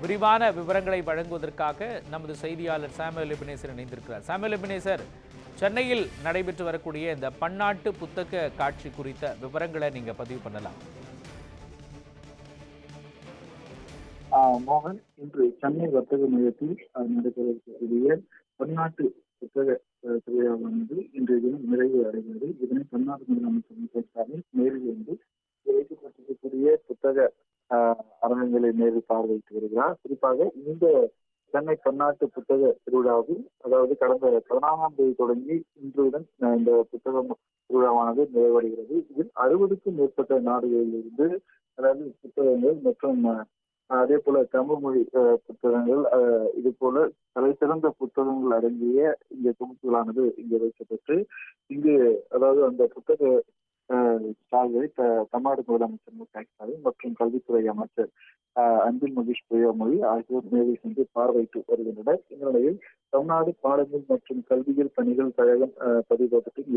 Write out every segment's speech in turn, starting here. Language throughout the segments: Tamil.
விரிவான விவரங்களை வழங்குவதற்காக நமது செய்தியாளர் சாமுவேல் எபினேசர் இணைந்திருக்கிறார். சாமுவேல் எபினேசர் சென்னையில் நடைபெற்று வரக்கூடிய இந்த பன்னாட்டு புத்தக காட்சி குறித்த விவரங்களை நீங்க பதிவு பண்ணலாம். ஆஹ் மோகன் இன்று சென்னை வர்த்தக மையத்தில் நடைபெறக்கூடிய பன்னாட்டு புத்தக ஆஹ் திருவிழாவானது இன்றைய தினம் நிறைவு அடைகிறது. இதனை பன்னாட்டு முதலமைச்சர் ஸ்டாலின் நேரில் இருந்து வைக்கப்பட்டிருக்கக்கூடிய புத்தக அரங்கங்களை நேரில் பார்வையிட்டு வருகிறார். குறிப்பாக இந்த சென்னை பன்னாட்டு புத்தக திருவிழாவில் அதாவது கடந்த பதினாறாம் தேதி தொடங்கி இன்றுடன் இந்த புத்தகம் திருவிழாவானது நிறைவடைகிறது. இதில் அறுபதுக்கும் மேற்பட்ட நாடுகளில் இருந்து அதாவது புத்தகங்கள் மற்றும் அதே போல தமிழ் மொழி அஹ், புத்தகங்கள் அஹ், இது போல தலை சிறந்த புத்தகங்கள் அடங்கிய இந்த தொகுப்புகளானது இங்கு வைக்கப்பட்டு இங்கு அதாவது அந்த புத்தக அஹ், தமிழ்நாடு முதலமைச்சர் மு க ஸ்டாலின் மற்றும் கல்வித்துறை அமைச்சர் அன்பில் மகேஷ் புயமொழி ஆகியோர் நேரில் சென்று பார்வையிட்டு வருகின்றனர். இந்நிலையில் தமிழ்நாடு பாடங்கள் மற்றும் கல்வியியல் பணிகள் கழகம் அஹ்,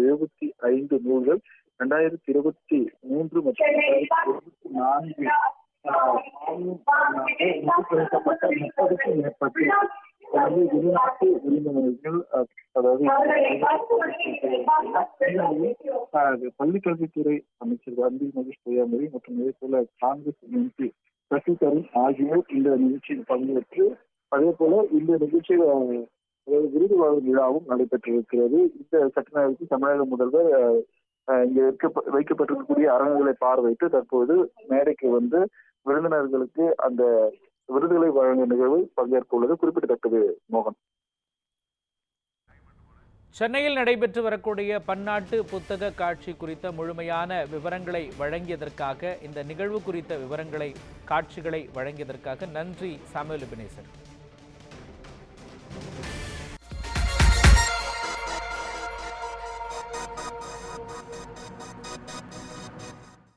எழுபத்தி ஐந்து நூல்கள் இரண்டாயிரத்தி இருபத்தி மூன்று மற்றும் இரண்டாயிரத்தி இருபத்தி நான்கு குறைக்கப்பட்ட முப்பதுக்கும் மேற்பட்ட வெளிநாட்டு விருந்தினர்கள் அதாவது பள்ளிக்கல்வித்துறை அமைச்சர் அன்பில் மகேஷ் பொய்யாமொழி மற்றும் இதே போல காங்கிரஸ் எம்பி சசி ஆகியோர் இந்த நிகழ்ச்சியில் பங்கேற்று அதே போல இந்த நிகழ்ச்சியில் அதாவது விருது வழங்கும் விழாவும் நடைபெற்றிருக்கிறது. இந்த சட்ட நேரத்தில் தமிழக முதல்வர் இங்க வைக்கப்ப வைக்கப்பட்டிருக்கக்கூடிய அரங்குகளை பார்வையிட்டு தற்போது மேடைக்கு வந்து விருந்தினர்களுக்கு அந்த விருதுகளை வழங்கும் நிகழ்வு பங்கேற்க உள்ளது. குறிப்பிடத்தக்கது மோகன். சென்னையில் நடைபெற்று வரக்கூடிய பன்னாட்டு புத்தக காட்சி குறித்த முழுமையான விவரங்களை வழங்கியதற்காக இந்த நிகழ்வு குறித்த விவரங்களை காட்சிகளை வழங்கியதற்காக நன்றி சாமுவேல் எபினேசர்